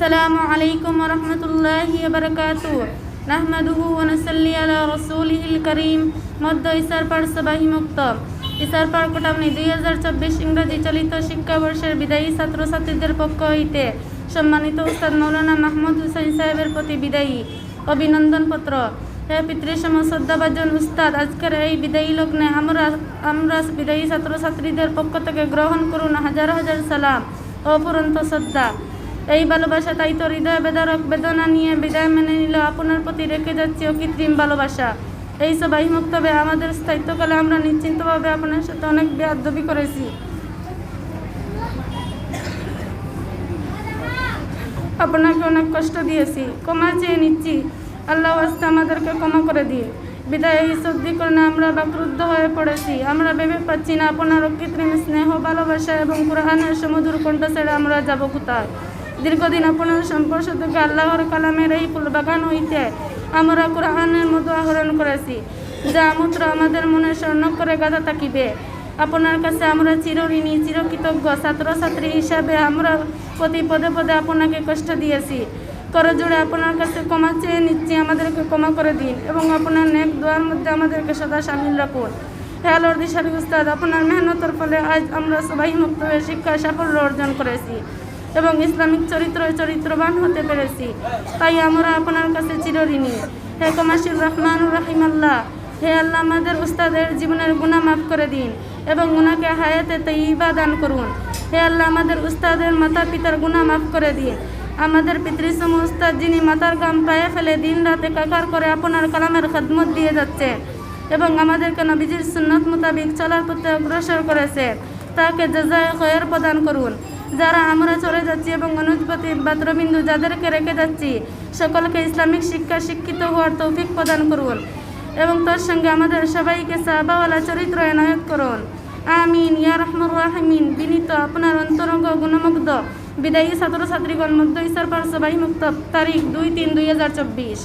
السلام عليكم ورحمة الله وبركاته نحمده ونصلي على رسوله الكريم মধ্য ইসারপাড় সবাহি মুক্ত ইসারপাড় কোটামনি দুই হাজার চব্বিশ ইংরাজি চলিত শিক্ষাবর্ষের বিদায়ী ছাত্রছাত্রীদের পক্ষ হইতে সম্মানিত উস্তাদ মৌলানা মাহমুদ হুসাইন সাহেবের প্রতি বিদায়ী অভিনন্দন পত্র হে পিতৃসম শ্রদ্ধাভাজন উস্তাদ আজকের এই বিদায়ী লগ্নে আমরা আমরা বিদায়ী ছাত্রছাত্রীদের পক্ষ থেকে গ্রহণ করুন হাজার হাজার সালাম অপুরন্ত শ্রদ্ধা এই ভালোবাসা, তাই তো হৃদয় বেদারক বেদনা নিয়ে বিদায় মেনে নিল আপনার প্রতি রেখে যাচ্ছি অকৃত্রিম ভালোবাসা। এই সবাই মুক্তবে আমাদের স্থায়িত্বকালে আমরা নিশ্চিন্তভাবে আপনার সাথে অনেক বেয়াদবি করেছি। আপনাকে অনেক কষ্ট দিয়েছি, ক্ষমা চেয়ে নিচ্ছি। আল্লাহ আস্তে আমাদেরকে ক্ষমা করে দিয়ে বিদায় এই সর্দি কারণে আমরা বাক্রুদ্ধ হয়ে পড়েছি। আমরা ভেবে পাচ্ছি না আপনার অকৃত্রিম স্নেহ, ভালোবাসা এবং কোরআনের সমুদ্র কণ্ঠ ছেড়ে আমরা যাব কোথায়। দীর্ঘদিন আপনার সম্পর্ক থেকে আল্লাহর কালামের এই ফুল বাগান হইতে আমরা কোরআনের মতো আহরণ করেছি, যা মূত্র আমাদের মনে স্বর্ণ করে গাদা থাকিবে। আপনার কাছে আমরা চিরঋণী, চিরকৃতজ্ঞ ছাত্রছাত্রী হিসাবে আমরা প্রতি পদে পদে আপনাকে কষ্ট দিয়েছি। করজোড়ে আপনার কাছে ক্ষমা চেয়ে নিচ্ছি, আমাদেরকে ক্ষমা করে দিন এবং আপনার নেক দোয়ার মধ্যে আমাদেরকে সদা সামিল রাখুন। হ্যালোর দিশারি উস্তাদ, আপনার মেহনতের ফলে আজ আমরা সবাই মুক্ত হয়ে শিক্ষায় সাফল্য অর্জন করেছি। এবং ইসলামিক চরিত্র চরিত্রবান হতে পেরেছি। তাই আমরা আপনার কাছে চিরঋণী। হে কমাসির রহমান রাহিম আল্লাহ হে আল্লাহ আমাদের উস্তাদের জীবনের গুণা মাফ করে দিন এবং ওনাকে হায়াতে তৈবা দান করুন। হে আল্লাহ আমাদের উস্তাদের মাতা পিতার গুণা মাফ করে দিন। আমাদের পিতৃসম উস্তাদ যিনি মাতার গাম পায়ে ফেলে দিন রাতে কাকার করে আপনার কালামের খেদমত দিয়ে যাচ্ছে এবং আমাদেরকে নবীজির সুন্নত মোতাবিক চলার পথে অগ্রসর করেছে। তাকে জাজায় খয়ের প্রদান করুন। যারা আমরা চলে যাচ্ছি এবং অনুজপতি বাদ্রবিন্দু যাদেরকে রেখে যাচ্ছি, সকলকে ইসলামিক শিক্ষা শিক্ষিত হওয়ার তৌফিক প্রদান করুন এবং তার সঙ্গে আমাদের সবাইকে সাহাবাওয়ালা চরিত্র এনায়ত করুন। আমিন। ইয়া রহমুর রাহমিন। বিনীত আপনার অন্তরঙ্গ গুণমুগ্ধ বিদায়ী ছাত্রছাত্রীগণ মধ্য ইসার পার সবাই মুক্ত। তারিখ দুই তিন দুই হাজার চব্বিশ।